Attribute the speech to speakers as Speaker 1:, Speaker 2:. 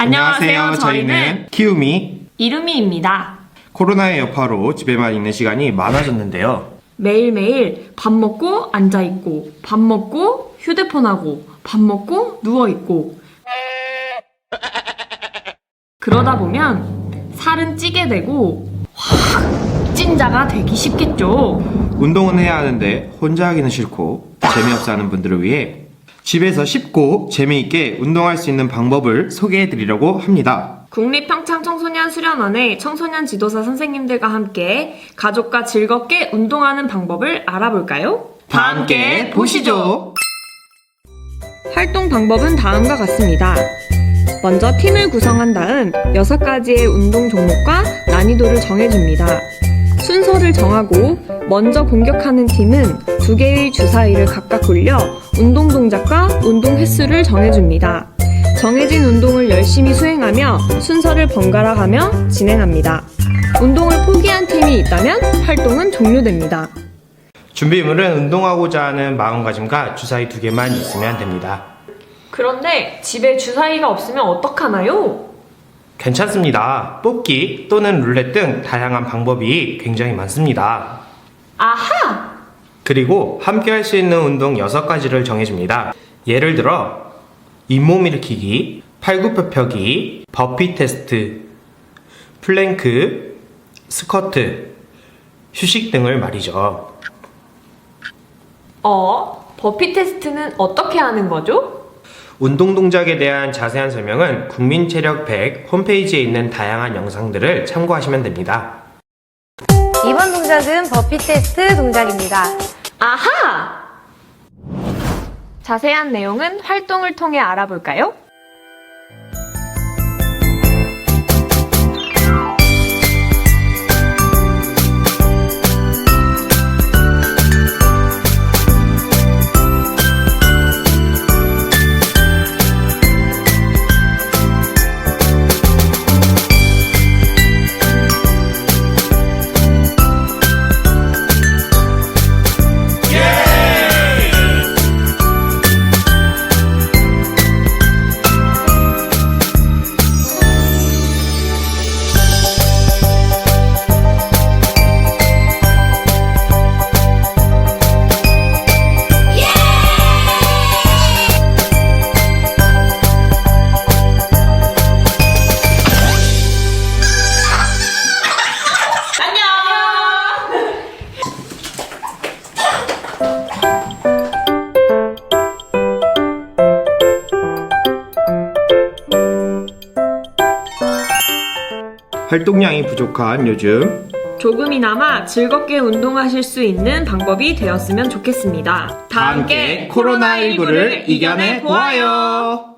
Speaker 1: 안녕하세요. 저희는
Speaker 2: 키우미
Speaker 1: 이루미입니다.
Speaker 2: 코로나의 여파로 집에만 있는 시간이 많아졌는데요.
Speaker 1: 매일매일 밥 먹고 앉아있고, 밥 먹고 휴대폰하고, 밥 먹고 누워있고. 그러다 보면 살은 찌게 되고, 확 찐자가 되기 쉽겠죠.
Speaker 2: 운동은 해야 하는데 혼자 하기는 싫고 재미없어 하는 분들을 위해 집에서 쉽고 재미있게 운동할 수 있는 방법을 소개해 드리려고 합니다.
Speaker 1: 국립평창청소년 수련원의 청소년 지도사 선생님들과 함께 가족과 즐겁게 운동하는 방법을 알아볼까요?
Speaker 2: 다 함께 보시죠.
Speaker 1: 활동 방법은 다음과 같습니다. 먼저 팀을 구성한 다음 6가지의 운동 종목과 난이도를 정해줍니다. 순서를 정하고 먼저 공격하는 팀은 두 개의 주사위를 각각 굴려 운동 동작과 운동 횟수를 정해줍니다. 정해진 운동을 열심히 수행하며 순서를 번갈아 가며 진행합니다. 운동을 포기한 팀이 있다면 활동은 종료됩니다.
Speaker 2: 준비물은 운동하고자 하는 마음가짐과 주사위 두 개만 있으면 됩니다.
Speaker 1: 그런데 집에 주사위가 없으면 어떡하나요?
Speaker 2: 괜찮습니다. 뽑기 또는 룰렛 등 다양한 방법이 굉장히 많습니다.
Speaker 1: 아하!
Speaker 2: 그리고 함께 할 수 있는 운동 6가지를 정해줍니다. 예를 들어, 잇몸 일으키기, 팔굽혀펴기, 버피 테스트, 플랭크, 스쿼트, 휴식 등을 말이죠.
Speaker 1: 어, 버피 테스트는 어떻게 하는 거죠?
Speaker 2: 운동 동작에 대한 자세한 설명은 국민체력 100 홈페이지에 있는 다양한 영상들을 참고하시면 됩니다.
Speaker 3: 이번 동작은 버피 테스트 동작입니다.
Speaker 1: 아하! 자세한 내용은 활동을 통해 알아볼까요?
Speaker 2: 활동량이 부족한 요즘
Speaker 1: 조금이나마 즐겁게 운동하실 수 있는 방법이 되었으면 좋겠습니다.
Speaker 2: 다 함께 코로나19를 이겨내 보아요.